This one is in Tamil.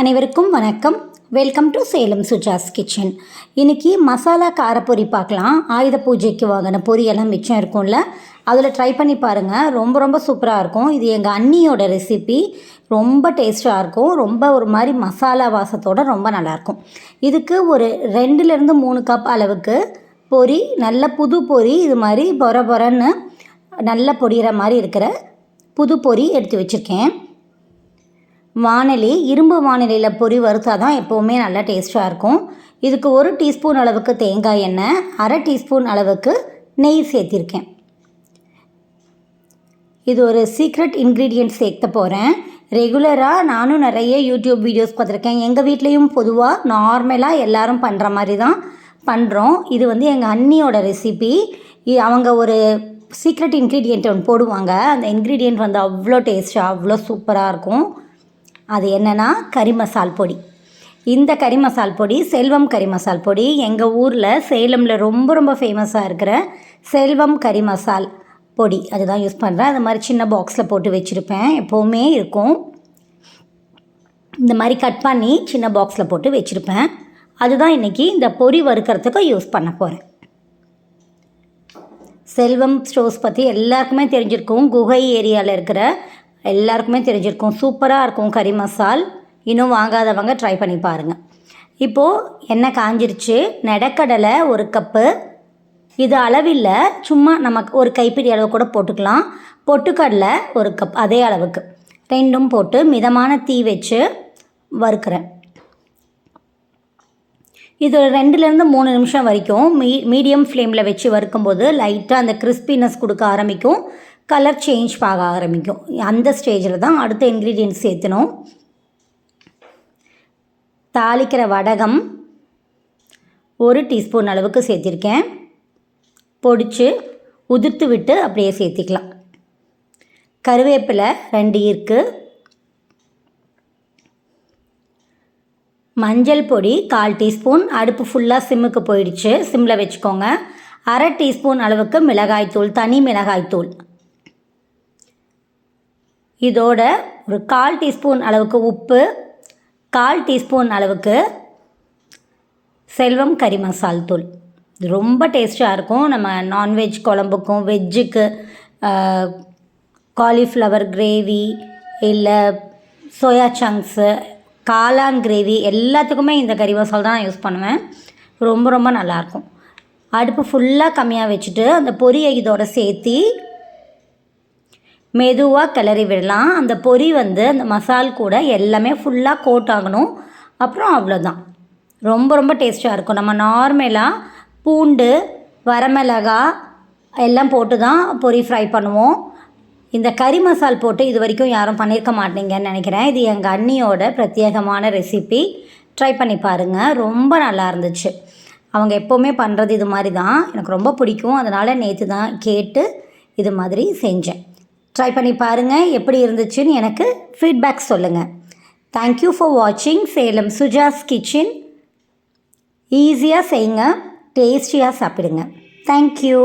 அனைவருக்கும் வணக்கம். Welcome to Salem Sujas kitchen இன்றைக்கி மசாலா காரப்பொரி பார்க்கலாம். ஆயுத பூஜைக்கு வாங்கின பொரியெல்லாம் மிச்சம் இருக்கும்ல. அதில் ட்ரை பண்ணி பாருங்கள் ரொம்ப ரொம்ப சூப்பராக இருக்கும். இது எங்கள் அண்ணியோட ரெசிபி ரொம்ப டேஸ்ட்டாக இருக்கும். ரொம்ப ஒரு மாதிரி மசாலா வாசத்தோடு ரொம்ப நல்லாயிருக்கும் இதுக்கு ஒரு ரெண்டுலேருந்து மூணு கப் அளவுக்கு பொரி நல்ல புது பொரி இது மாதிரி பொர பொரன்னு நல்ல பொடிகிற மாதிரி இருக்கிற புது பொரி எடுத்து வச்சுருக்கேன். வானலி இரும்பு வானிலையில் பொரி வறுத்தா தான் எப்போவுமே நல்லா டேஸ்ட்டாக இருக்கும். இதுக்கு ஒரு டீஸ்பூன் அளவுக்கு தேங்காய் எண்ணெய் அரை டீஸ்பூன் அளவுக்கு நெய் சேர்த்திருக்கேன். இது ஒரு சீக்ரெட் இன்க்ரீடியன்ட் சேர்த்த போகிறேன் ரெகுலராக நானும் நிறைய யூடியூப் வீடியோஸ் பார்த்துருக்கேன். எங்கள் வீட்லேயும் பொதுவாக நார்மலாக எல்லோரும் பண்ணுற மாதிரி தான் பண்ணுறோம் இது வந்து எங்கள் அண்ணியோட ரெசிபி அவங்க ஒரு சீக்ரெட் இன்க்ரீடியண்ட் ஒன்று போடுவாங்க. அந்த இன்க்ரீடியண்ட் வந்து அவ்வளோ டேஸ்ட்டாக அவ்வளோ சூப்பராக இருக்கும். அது என்னென்னா கறி மசால் பொடி. இந்த கறி மசால் பொடி செல்வம் கறி மசால் பொடி எங்கள் ஊரில் சேலமில் ரொம்ப ரொம்ப ஃபேமஸாக இருக்கிற செல்வம் கறி மசால் பொடி. அதுதான் யூஸ் பண்ணுறேன் அது மாதிரி சின்ன பாக்ஸில் போட்டு வச்சுருப்பேன். எப்போவுமே இருக்கும். இந்த மாதிரி கட் பண்ணி சின்ன பாக்ஸில் போட்டு வச்சுருப்பேன். அதுதான் இன்றைக்கி இந்த பொரி வறுக்கிறதுக்கு யூஸ் பண்ண போகிறேன் செல்வம் ஸ்டோர்ஸ் பற்றி எல்லாருக்குமே தெரிஞ்சிருக்கும். குகை ஏரியாவில் இருக்கிற எல்லாருக்குமே தெரிஞ்சிருக்கும். சூப்பராக இருக்கும் கறி மசால். இன்னும் வாங்காதவங்க ட்ரை பண்ணி பாருங்கள் இப்போது எண்ணெய் காஞ்சிருச்சு. நெடக்கடலை ஒரு கப்பு இது அளவில் சும்மா நமக்கு ஒரு கைப்பிடி அளவு கூட போட்டுக்கலாம். பொட்டுக்கடலை ஒரு கப் அதே அளவுக்கு. ரெண்டும் போட்டு மிதமான தீ வச்சு வறுக்கிறேன். இது ரெண்டுலேருந்து மூணு நிமிஷம் வரைக்கும் மீ மீடியம் ஃப்ளேமில் வச்சு வறுக்கும்போது லைட்டாக அந்த கிறிஸ்பினஸ் கொடுக்க ஆரம்பிக்கும். கலர் சேஞ்ச் ஆக ஆரம்பிக்கும். அந்த ஸ்டேஜில் தான் அடுத்த இன்க்ரீடியன்ட் சேர்த்தணும் தாளிக்கிற வடகம் ஒரு டீஸ்பூன் அளவுக்கு சேர்த்திருக்கேன். பொடிச்சு உதிர்த்து விட்டு அப்படியே சேர்த்திக்கலாம். கருவேப்பிலை ரெண்டு ஈர்க்கு. மஞ்சள் பொடி கால் டீஸ்பூன். அடுப்பு ஃபுல்லாக சிம்முக்கு போயிடுச்சு. சிம்மில் வச்சுக்கோங்க. அரை டீஸ்பூன் அளவுக்கு மிளகாய்த்தூள் தனி மிளகாய்த்தூள். இதோட ஒரு கால் டீஸ்பூன் அளவுக்கு உப்பு கால் டீஸ்பூன் அளவுக்கு செல்வம் கறி மசால் தூள். இது ரொம்ப டேஸ்ட்டாக இருக்கும். நம்ம நான்வெஜ் குழம்புக்கும் வெஜ்ஜுக்கு காலிஃப்ளவர் கிரேவி இல்லை சோயா சங்க்ஸு காளான் கிரேவி எல்லாத்துக்குமே இந்த கறி மசால் தான் யூஸ் பண்ணுவேன். ரொம்ப ரொம்ப நல்லாயிருக்கும் அடுப்பு ஃபுல்லாக கம்மியாக வச்சுட்டு அந்த பொரியை இதோட சேர்த்தி மெதுவாக கிளறி விடலாம். அந்த பொரி வந்து அந்த மசால் கூட எல்லாமே ஃபுல்லாக கோட் ஆகணும். அப்புறம் அவ்வளோதான் ரொம்ப ரொம்ப டேஸ்ட்டாக இருக்கும். நம்ம நார்மலாக பூண்டு வரமிளகா எல்லாம் போட்டு தான் பொரி ஃப்ரை பண்ணுவோம். இந்த கறி மசால் போட்டு இது வரைக்கும் யாரும் பண்ணியிருக்க மாட்டீங்கன்னு நினைக்கிறேன். இது எங்கள் அண்ணியோட பிரத்யேகமான ரெசிபி ட்ரை பண்ணி பாருங்கள் ரொம்ப நல்லா இருந்துச்சு. அவங்க எப்போவுமே பண்ணுறது இது மாதிரி தான் எனக்கு ரொம்ப பிடிக்கும். அதனால் நேற்று தான் கேட்டு இது மாதிரி செஞ்சேன். ட்ரை பண்ணி பாருங்கள் எப்படி இருந்துச்சுன்னு எனக்கு ஃபீட்பேக் சொல்லுங்கள் தேங்க்யூ ஃபார் வாட்சிங் சேலம் சுஜாஸ் கிச்சன் ஈஸியாக செய்யுங்க டேஸ்டியாக சாப்பிடுங்க. தேங்க்யூ